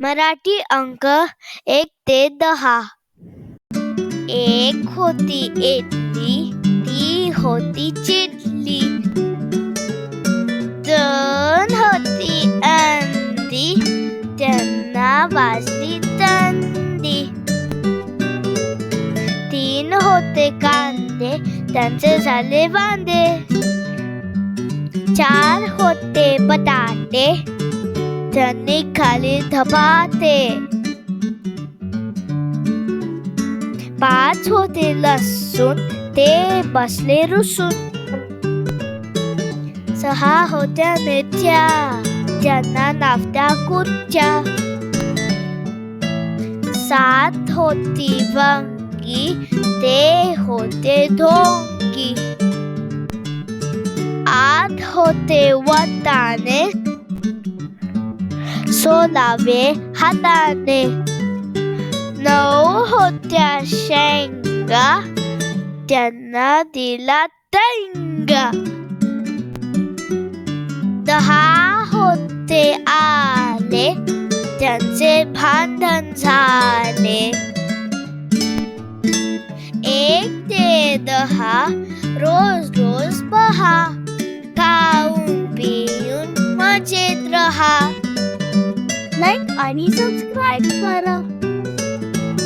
मराठी अंक एक ते दहा. एक होती इडली ती होती चिडली दोन होती अंडी, त्यांना वाजली तंदी. तीन होते कांदे, त्यांचे झाले वांदे. चार होते बटाटे त्यांनी खाली धपाटे पाच होते लसूण ते बसले रुसून। सहा होत्या मिरच्या त्यांना नाफ्त्या कुरच्या सात होती वंगी, ते होते ढोंगी। आठ होते वटाणे सोलावे हाताने नऊ होत्या शेंगा दहा होते भांडण झाले एक ते दहा रोज रोज पहा पिऊन मजेत रहा लाईक आणि सबस्क्राईब करा.